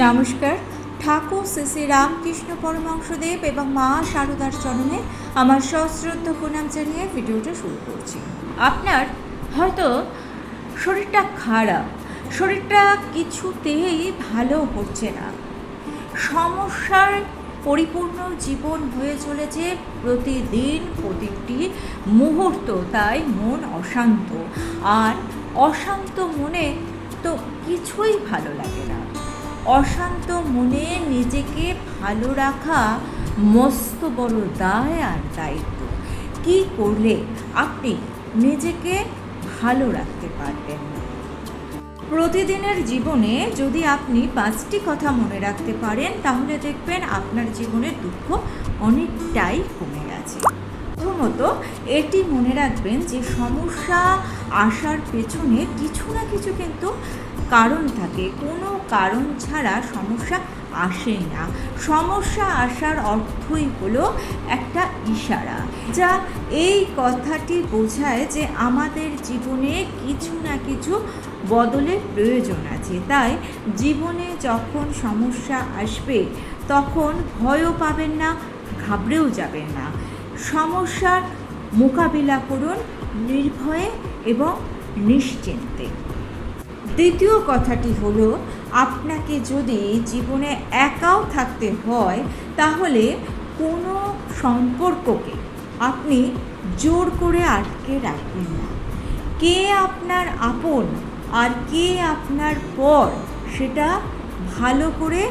নমস্কার। ঠাকুর শ্রী শ্রী রামকৃষ্ণ পরমাংশদেব এবং মা সারদার চরণে আমার সশ্রদ্ধ প্রণাম জানিয়ে ভিডিওটা শুরু করছি। আপনার হয়তো শরীরটা খারাপ, শরীরটা কিছুতেই ভালো হচ্ছে না। সমস্যার পরিপূর্ণ জীবন হয়ে চলেছে প্রতিদিন প্রতিটি মুহূর্ত, তাই মন অশান্ত। আর অশান্ত মনে তো কিছুই ভালো লাগে অশান্ত মনে নিজেকে ভালো রাখা মস্ত বড় দায় আর দায়িত্ব। কি করলে আপনি নিজেকে ভালো রাখতে পারবেন? প্রতিদিনের জীবনে যদি আপনি পাঁচটি কথা মনে রাখতে পারেন, তাহলে দেখবেন আপনার জীবনের দুঃখ অনেকটাই কমে গেছে। প্রথমত, এটি মনে রাখবেন যে সমস্যা আসার পেছনে কিছু না কিছু কিন্তু কারণ থাকে। কোনো কারণ ছাড়া সমস্যা আসে না। সমস্যা আসার অর্থই হলো একটা ইশারা, যা এই কথাটি বোঝায় যে আমাদের জীবনে কিছু না কিছু বদলের প্রয়োজন আছে। তাই জীবনে যখন সমস্যা আসবে, তখন ভয়ও পাবেন না, ঘাবড়েও যাবেন না। সমস্যার মোকাবিলা করুন নির্ভয়ে এবং নিশ্চিন্তে। দ্বিতীয় কথাটি হলো আপনাকে যদি জীবনে একাও থাকতে হয় তাহলে কোনো সম্পর্ককে আপনি জোর করে আটকে রাখবেন না। কে আপনার আপন আর কে আপনার পর সেটা ভালো করে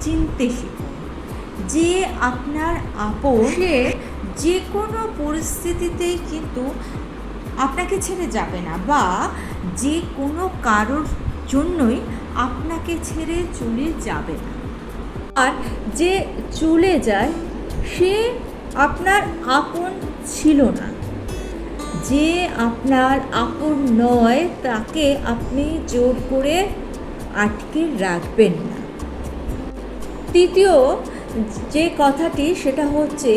চিনতে শিখুন। যে আপনার আপন সে যে কোনো পরিস্থিতিতেই কিন্তু আপনাকে ছেড়ে যাবে না বা যে কোনো কারোর জন্যই আপনাকে ছেড়ে চলে যাবে না। আর যে চলে যায়, সে আপনার আপন ছিল না। যে আপনার আপন নয়, তাকে আপনি জোর করে আটকে রাখবেন না। তৃতীয় যে কথাটি, সেটা হচ্ছে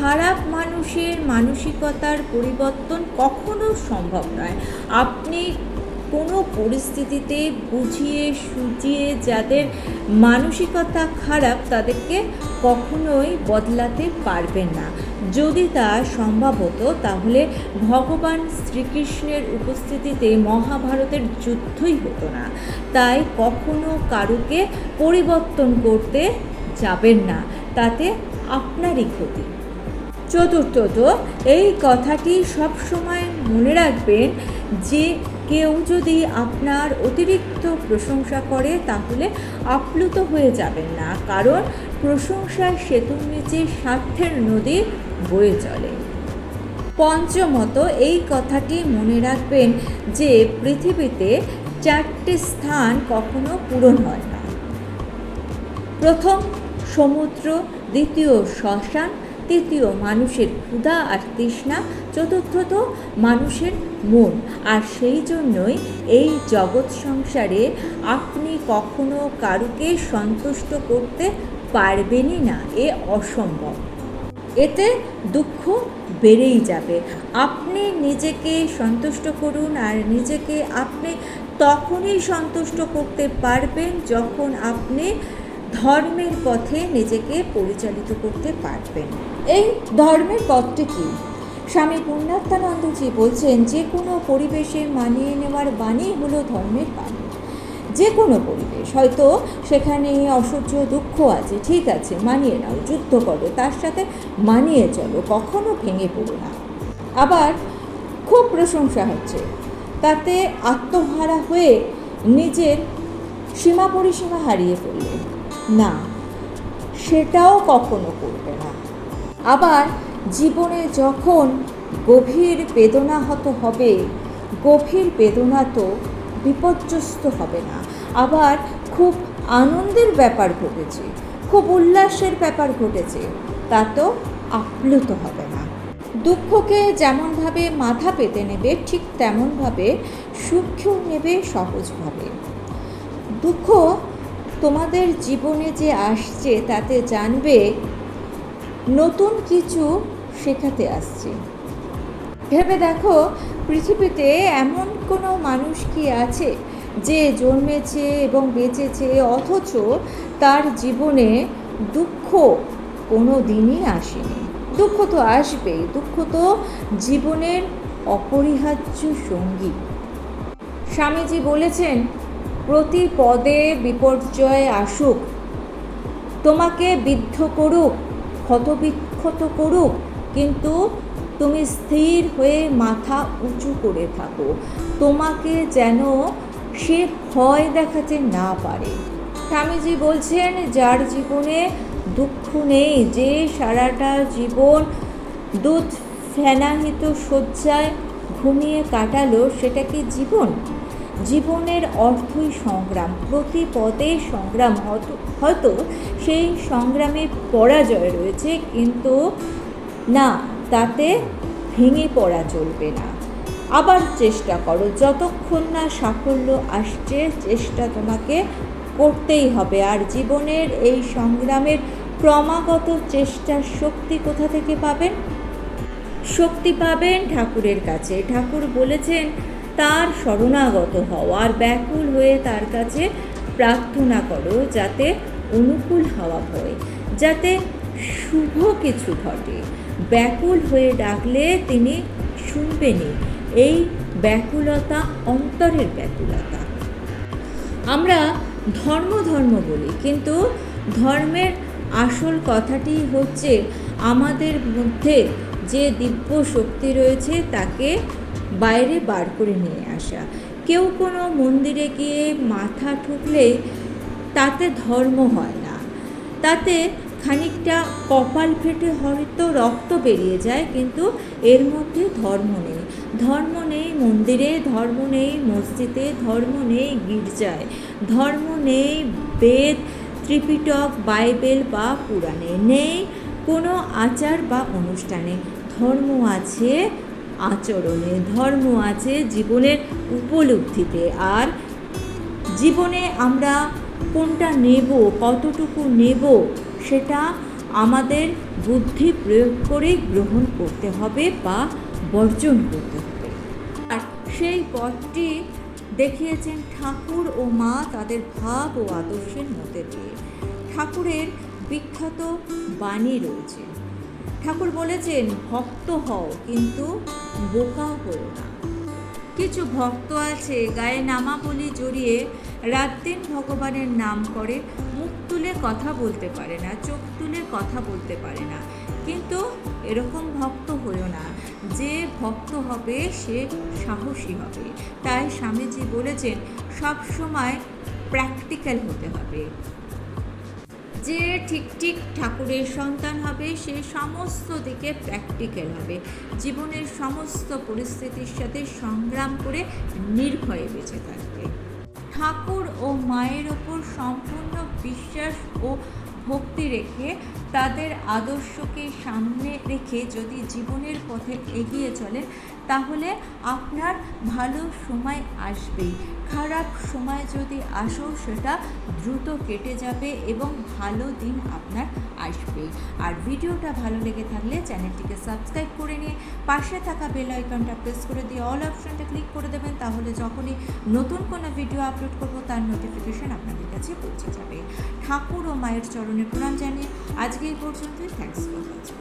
খারাপ মানুষের মানসিকতার পরিবর্তন কখনো সম্ভব নয়। আপনি কোনো পরিস্থিতিতে বুঝিয়ে সুঝিয়ে যাদের মানসিকতা খারাপ তাদেরকে কখনোই বদলাতে পারবেন না। যদি তা সম্ভব হতো, তাহলে ভগবান শ্রীকৃষ্ণের উপস্থিতিতে মহাভারতের যুদ্ধই হতো না। তাই কখনো কারুকে পরিবর্তন করতে যাবেন না। তাতে আপনারই ক্ষতি। চতুর্থত, এই কথাটি সবসময় মনে রাখবেন যে কেউ যদি আপনার অতিরিক্ত প্রশংসা করে, তাহলে আপ্লুত হয়ে যাবেন না। কারণ প্রশংসার সেতুর নিচে স্বার্থের নদী বয়ে চলে। পঞ্চমত, এই কথাটি মনে রাখবেন যে পৃথিবীতে চারটি স্থান কখনো পূরণ হয় না। প্রথম সমুদ্র, দ্বিতীয় শ্মশান তৃতীয় মানুষের ক্ষুধা আর তৃষ্ণা চতুর্থত মানুষের মন। আর সেই জন্যই এই জগৎ সংসারে আপনি কখনো কারুকে সন্তুষ্ট করতে পারবেনই না, এ অসম্ভব। এতে দুঃখ বেড়েই যাবে। আপনি নিজেকে সন্তুষ্ট করুন আর নিজেকে আপনি তখনই সন্তুষ্ট করতে পারবেন যখন আপনি ধর্মের পথে নিজেকে পরিচালিত করতে পারবেন। এই ধর্মের পথটি কী? স্বামী পূর্ণাত্মানন্দজি বলছেন যে কোনো পরিবেশে মানিয়ে নেওয়ার বাণী হলো ধর্মের বাণী। যে কোনো পরিবেশ। হয়তো সেখানে অসহ্য দুঃখ আছে, ঠিক আছে, মানিয়ে নাও, যুদ্ধ করো, তার সাথে মানিয়ে চলো, কখনো ভেঙে পড়ো না। আবার খুব প্রশংসা হচ্ছে, তাতে আত্মহারা হয়ে নিজের সীমা পরিসীমা হারিয়ে ফেললে না, সেটাও কখনো করবে না আবার জীবনে যখন গভীর বেদনাহত হবে, গভীর বেদনা তো বিপর্যস্ত হবে না। আবার খুব আনন্দের ব্যাপার ঘটেছে, খুব উল্লাসের ব্যাপার ঘটেছে, তা তো আপ্লুত হবে না। দুঃখকে যেমনভাবে মাথা পেতে নেবে, ঠিক তেমনভাবে সুখকেও নেবে সহজভাবে। দুঃখ তোমাদের জীবনে যে আসছে, তাতে জানবে নতুন কিছু শেখাতে আসছে। ভেবে দেখো, পৃথিবীতে এমন কোনো মানুষ কি আছে যে জন্মেছে এবং বেঁচেছে, অথচ তার জীবনে দুঃখ কোনো দিনই আসেনি। দুঃখ তো আসবেই, দুঃখ তো জীবনের অপরিহার্য সঙ্গী। স্বামীজি বলেছেন প্রতি পদে বিপর্যয় আসুক, তোমাকে বিদ্ধ করুক ক্ষতবিক্ষত করুক, কিন্তু তুমি স্থির হয়ে মাথা উঁচু করে থাকো। তোমাকে যেন সে ভয় দেখাতে না পারে। স্বামীজি বলছেন, যার জীবনে দুঃখ নেই, যে সারাটা জীবন দুধ ফেনাহিত শয্যায় ঘুমিয়ে কাটালো, সেটা কি জীবন? জীবনের অর্থই সংগ্রাম। প্রতি পদে সংগ্রাম হয়তো সেই সংগ্রামে পরাজয় রয়েছে, কিন্তু না, তাতে ভেঙে পড়া চলবে না। আবার চেষ্টা করো, যতক্ষণ না সাফল্য আসছে, চেষ্টা তোমাকে করতেই হবে। আর জীবনের এই সংগ্রামের ক্রমাগত চেষ্টার শক্তি কোথা থেকে পাবেন? শক্তি পাবেন ঠাকুরের কাছে। ঠাকুর বলেছেন তার শরণাগত হও আর ব্যাকুল হয়ে তার কাছে প্রার্থনা করো যাতে অনুকূল হওয়া হয়, যাতে শুভ কিছু ঘটে। ব্যাকুল হয়ে ডাকলে তিনি শুনবেনই। এই ব্যাকুলতা অন্তরের ব্যাকুলতা। আমরা ধর্ম ধর্ম বলি, কিন্তু ধর্মের আসল কথাটি হচ্ছে আমাদের মধ্যে যে দিব্য শক্তি রয়েছে তাকে বাইরে বার করে নিয়ে আসা। কেউ কোনো মন্দিরে গিয়ে মাথা ঠুকলে তাতে ধর্ম হয় না। তাতে খানিকটা কপাল ফেটে হয়তো রক্ত বেরিয়ে যায়, কিন্তু এর মধ্যে ধর্ম নেই। ধর্ম নেই মন্দিরে, ধর্ম নেই মসজিদে, ধর্ম নেই গির্জায়। ধর্ম নেই বেদ, ত্রিপিটক, বাইবেল বা পুরাণে, নেই কোনো আচার বা অনুষ্ঠানে। ধর্ম আছে আচরণে ধর্ম আছে জীবনের উপলব্ধিতে। আর জীবনে আমরা কোনটা নেব, কতটুকু নেব, সেটা আমাদের বুদ্ধি প্রয়োগ করে গ্রহণ করতে হবে বা বর্জন করতে হবে। আর সেই পথটি দেখিয়েছেন ঠাকুর ও মা তাদের ভাব ও আদর্শের মধ্যে দিয়ে। ঠাকুরের বিখ্যাত বাণী রয়েছে। ঠাকুর বলেছেন, ভক্ত হও, কিন্তু বোকাও হও না। কিছু ভক্ত আছে, গায়ে নামাবলি জড়িয়ে রাত দিন ভগবানের নাম করে, মুখ তুলে কথা বলতে পারে না, চোখ তুলে কথা বলতে পারে না। কিন্তু এরকম ভক্ত হইও না। যে ভক্ত হবে, সে সাহসী হবে। তাই স্বামীজি বলেছেন, সব সময় প্র্যাকটিক্যাল হতে হবে। যে ঠিক ঠিক ঠাকুরের সন্তান হবে, সে সমস্ত দিকে প্র্যাকটিক্যাল হবে। জীবনের সমস্ত পরিস্থিতির সাথে সংগ্রাম করে নির্ভয়ে বেঁচে থাকবে। ঠাকুর ও মায়ের ওপর সম্পূর্ণ বিশ্বাস ও ভক্তি রেখে তাদের আদর্শকে সামনে রেখে যদি জীবনের পথে এগিয়ে চলেন তাহলে আপনার ভালো সময় আসবেই খারাপ সময় যদি আসো, সেটা দ্রুত কেটে যাবে এবং ভালো দিন আপনার আসবেই আর ভিডিওটা ভালো লেগে থাকলে চ্যানেলটিকে সাবস্ক্রাইব করে নিয়ে পাশে থাকা বেল আইকনটা প্রেস করে দিয়ে অল অপশনটা ক্লিক করে দেবেন, তাহলে যখনই নতুন কোনো ভিডিও আপলোড করব, তার নোটিফিকেশন আপনাদের কাছে পৌঁছে যাবে। ঠাকুর ও মায়ের চরণে প্রণাম জানিয়ে আজকে এই পর্যন্তই। Thanks for watching.